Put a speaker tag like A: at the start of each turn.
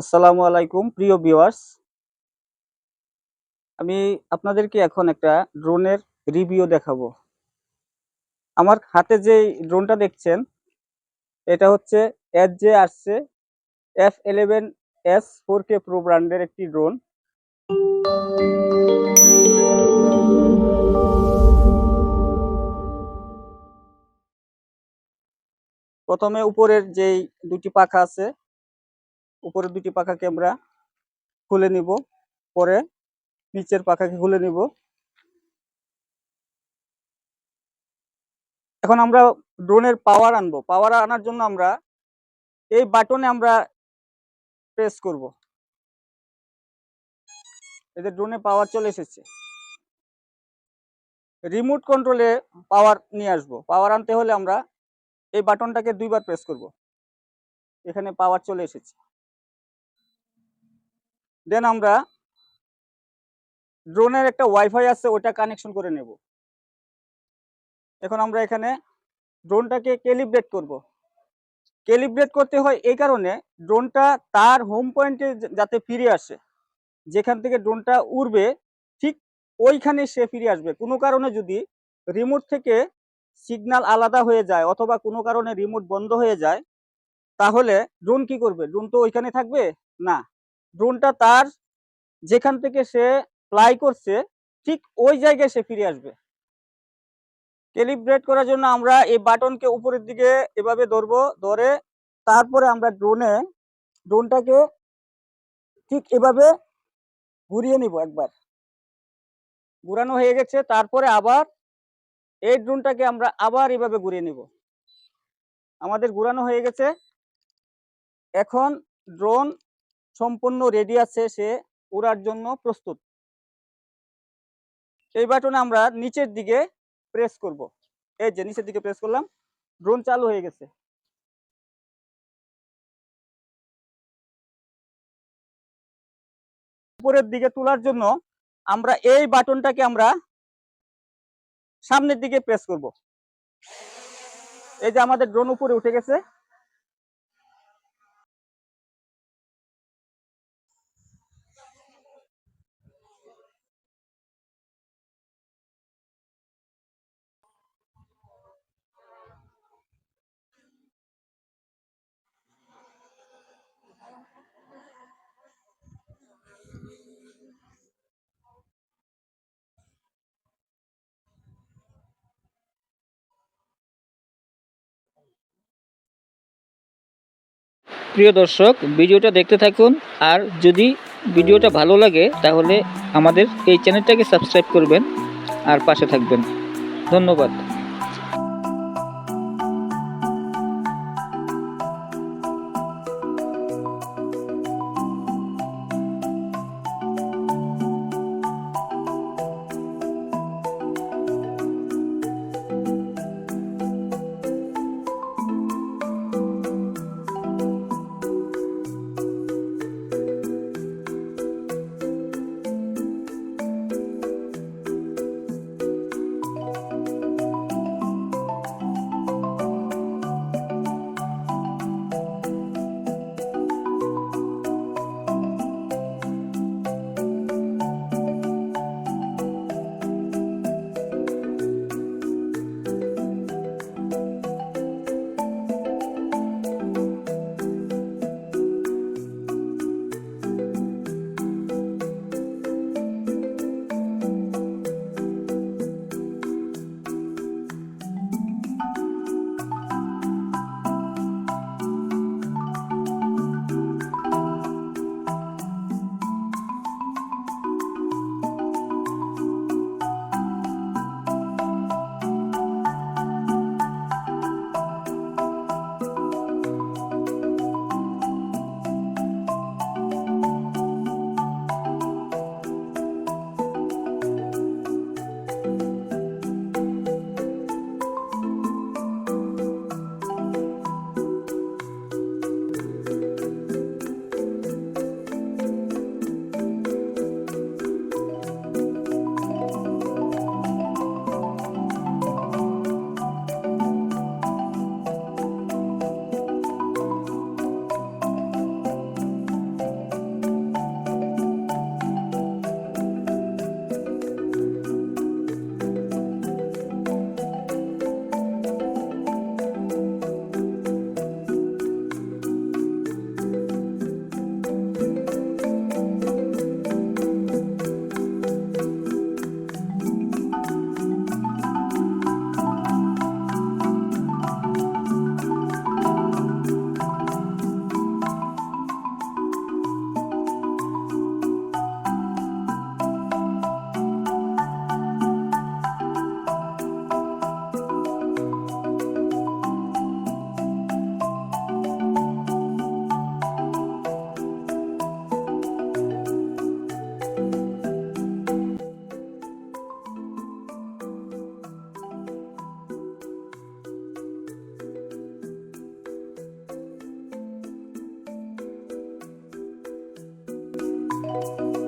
A: আসসালামু আলাইকুম, প্রিয় ভিউয়ার্স। আমি আপনাদেরকে এখন একটা ড্রোনের রিভিউ দেখাবো। আমার হাতে যে ড্রোনটা দেখছেন, এটা হচ্ছে এস জে আসছে F eleven S four K pro ব্র্যান্ডের একটি ড্রোন। প্রথমে উপরের যেই দুটি পাখা আছে উপরের দুটি পাখাকে আমরা খুলে নিব, পরে নিচের পাখাকে খুলে নিব। এখন আমরা ড্রোনের পাওয়ার আনব। পাওয়ার আনার জন্য আমরা এই বাটনে আমরা প্রেস করব। এদের ড্রোনে পাওয়ার চলে এসেছে। রিমোট কন্ট্রোলে পাওয়ার নিয়ে আসব। পাওয়ার আনতে হলে আমরা এই বাটনটাকে দুইবার প্রেস করব। এখানে পাওয়ার চলে এসেছে। দেন আমরা ড্রোনের একটা ওয়াইফাই আছে ওটা কানেকশন করে নেব। এখন আমরা এখানে ড্রোনটাকে ক্যালিব্রেট করব। ক্যালিব্রেট করতে হয় এই কারণে ড্রোনটা তার হোম পয়েন্টে যাতে ফিরে আসে, যেখান থেকে ড্রোনটা উড়বে, ঠিক ওইখানে সে ফিরে আসবে। কোনো কারণে যদি রিমোট থেকে সিগন্যাল আলাদা হয়ে যায় অথবা কোনো কারণে রিমোট বন্ধ হয়ে যায়, তাহলে ড্রোন কি করবে? ড্রোন তো ওইখানে থাকবে? না। ড্রোনটা তার যেখান থেকে সে ফ্লাই করছে, ঠিক ওই জায়গায় সে ফিরে আসবে। ক্যালিব্রেট করার জন্য আমরা এই বাটনকে উপরের দিকে এভাবে ধরবো, ধরে তারপরে আমরা ড্রোনে, ড্রোনটাকে ঠিক এভাবে ঘুরিয়ে নিব একবার। ঘুরানো হয়ে গেছে, তারপরে আবার এই ড্রোনটাকে আমরা আবার এভাবে ঘুরিয়ে নিব। আমাদের ঘুরানো হয়ে গেছে। এখন ড্রোন সম্পূর্ণ রেডি আছে, সে উড়ার জন্য প্রস্তুত। এই বাটনে আমরা নিচের দিকে প্রেস করব। এই যে নিচের দিকে প্রেস করলাম ড্রোন চালু হয়ে গেছে। উপরের দিকে তোলার জন্য আমরা এই বাটনটাকে আমরা সামনের দিকে প্রেস করব। এই যে আমাদের ড্রোন উপরে উঠে গেছে।
B: প্রিয় দর্শক, ভিডিওটা দেখতে থাকুন। আর যদি ভিডিওটা ভালো লাগে, তাহলে আমাদের এই চ্যানেলটাকে সাবস্ক্রাইব করবেন আর পাশে থাকবেন। ধন্যবাদ। you